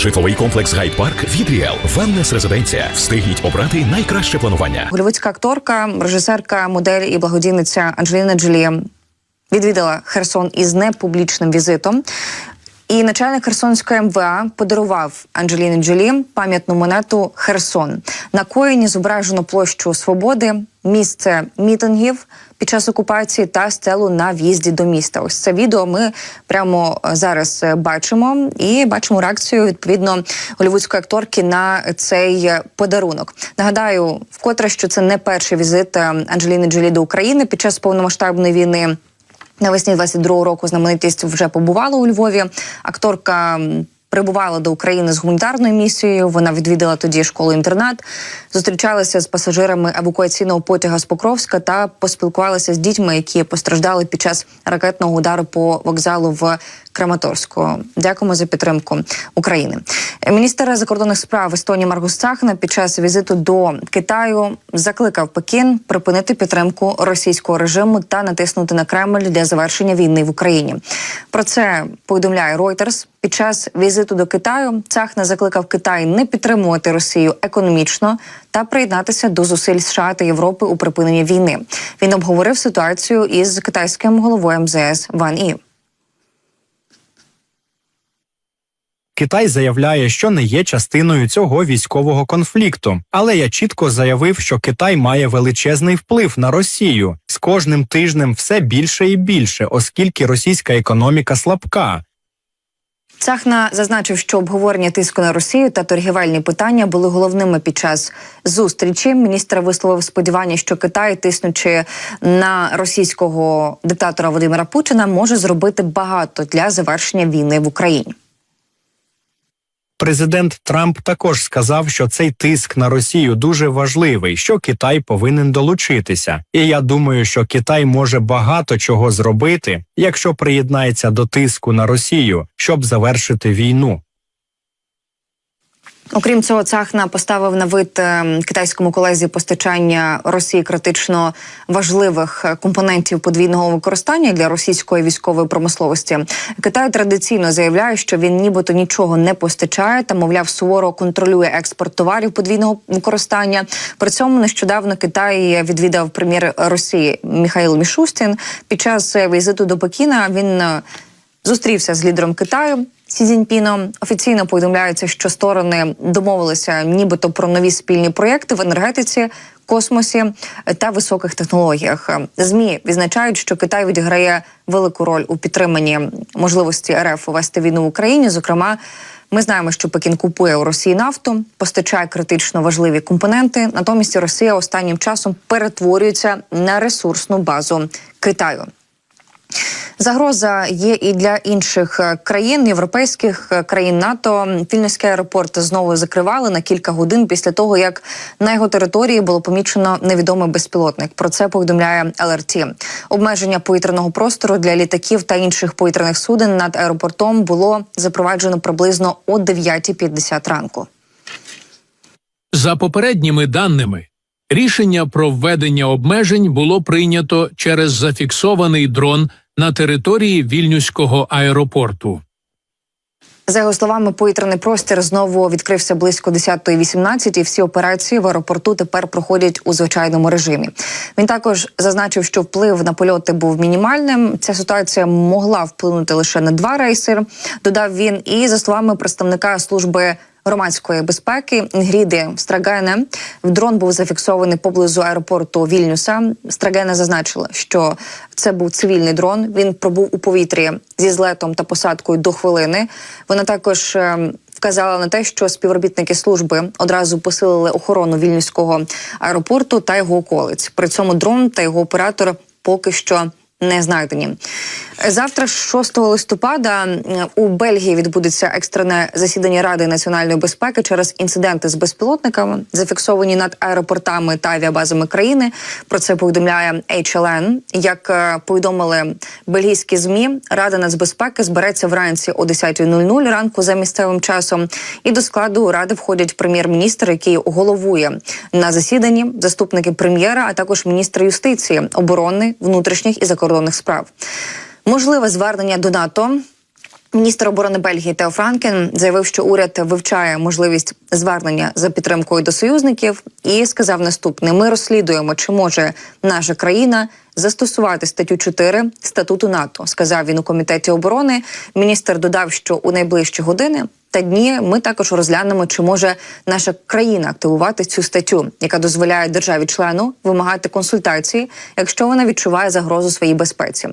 Житловий комплекс Гайд Парк від Ріел. Велнес резиденція. Встигніть обрати найкраще планування. Голівудська акторка, режисерка, модель і благодійниця Анджеліна Джолі відвідала Херсон із непублічним візитом. І начальник Херсонської МВА подарував Анджеліні Джолі пам'ятну монету Херсон. На коїні зображено площу Свободи, місце мітингів під час окупації та стелу на в'їзді до міста. Ось це відео ми прямо е, зараз е, бачимо і бачимо реакцію відповідно голівудської акторки на цей е, подарунок. Нагадаю, вкотре що це не перший візит Анджеліни Джолі до України під час повномасштабної війни. Навесні 22-го року знаменитість вже побувала у Львові. Акторка прибувала до України з гуманітарною місією. Вона відвідала тоді школу-інтернат, зустрічалася з пасажирами евакуаційного потяга з Покровська та поспілкувалася з дітьми, які постраждали під час ракетного удару по вокзалу в Краматорську. Дякуємо за підтримку України. Міністр закордонних справ Естонії Маргус Цахна під час візиту до Китаю закликав Пекін припинити підтримку російського режиму та натиснути на Кремль для завершення війни в Україні. Про це повідомляє Reuters. Під час візиту до Китаю Цахна закликав Китай не підтримувати Росію економічно та приєднатися до зусиль США та Європи у припиненні війни. Він обговорив ситуацію із китайським головою МЗС Ван І. Китай заявляє, що не є частиною цього військового конфлікту. Але я чітко заявив, що Китай має величезний вплив на Росію з кожним тижнем все більше і більше, оскільки російська економіка слабка. Цахна зазначив, що обговорення тиску на Росію та торгівельні питання були головними під час зустрічі. Міністр висловив сподівання, що Китай, тиснучи на російського диктатора Володимира Путіна, може зробити багато для завершення війни в Україні. Президент Трамп також сказав, що цей тиск на Росію дуже важливий, що Китай повинен долучитися. І я думаю, що Китай може багато чого зробити, якщо приєднається до тиску на Росію, щоб завершити війну. Окрім цього, Цахна поставив на вид е, китайському колезі постачання Росії критично важливих е, компонентів подвійного використання для російської військової промисловості. Китай традиційно заявляє, що він нібито нічого не постачає та, мовляв, суворо контролює експорт товарів подвійного використання. При цьому нещодавно Китай відвідав прем'єр Росії Міхаїл Мішустін. Під час е, візиту до Пекіна він зустрівся з лідером Китаю. Сі Цзіньпіном офіційно повідомляється, що сторони домовилися нібито про нові спільні проєкти в енергетиці, космосі та високих технологіях. Змі відзначають, що Китай відіграє велику роль у підтриманні можливості РФ вести війну в Україні. Зокрема, ми знаємо, що Пекін купує у Росії нафту, постачає критично важливі компоненти. Натомість Росія останнім часом перетворюється на ресурсну базу Китаю. Загроза є і для інших е, країн, європейських е, країн НАТО. Вільнюський аеропорт знову закривали на кілька годин після того, як на його території було помічено невідомий безпілотник. Про це повідомляє ЛРТ. Обмеження повітряного простору для літаків та інших повітряних суден над аеропортом було запроваджено приблизно о 9.50 ранку. За попередніми даними, рішення про введення обмежень було прийнято через зафіксований дрон на території вільнюського аеропорту. За його словами, повітряний простір знову відкрився близько 10.18 і всі операції в аеропорту тепер проходять у звичайному режимі. Він також зазначив, що вплив на польоти був мінімальним. Ця ситуація могла вплинути лише на два рейси. Додав він. І за словами представника служби. Громадської безпеки Інгріди Страгене дрон був зафіксований поблизу аеропорту Вільнюса. Страгене зазначила, що це був цивільний дрон. Він пробув у повітрі зі злетом та посадкою до хвилини. Вона також е, вказала на те, що співробітники служби одразу посилили охорону вільнюського аеропорту та його околиць. При цьому дрон та його оператор поки що не знайдені. Завтра, 6 листопада, у Бельгії відбудеться екстрене засідання Ради національної безпеки через інциденти з безпілотниками, зафіксовані над аеропортами та авіабазами країни. Про це повідомляє HLN. Як е, повідомили бельгійські змі, Рада нацбезпеки збереться вранці о 10.00 ранку за місцевим часом. І до складу ради входять прем'єр-міністр, який головує на засіданні, заступники прем'єра, а також міністр юстиції, оборони, внутрішніх і закордонних справ. Можливе звернення до НАТО Міністр оборони Бельгії Тео Франкен заявив, що уряд вивчає можливість звернення за підтримкою до союзників і сказав наступне: ми розслідуємо, чи може наша країна застосувати статтю 4 статуту НАТО. Сказав він у комітеті оборони. Міністр додав, що у найближчі години та дні ми також розглянемо, чи може наша країна активувати цю статтю, яка дозволяє державі-члену вимагати консультації, якщо вона відчуває загрозу своїй безпеці.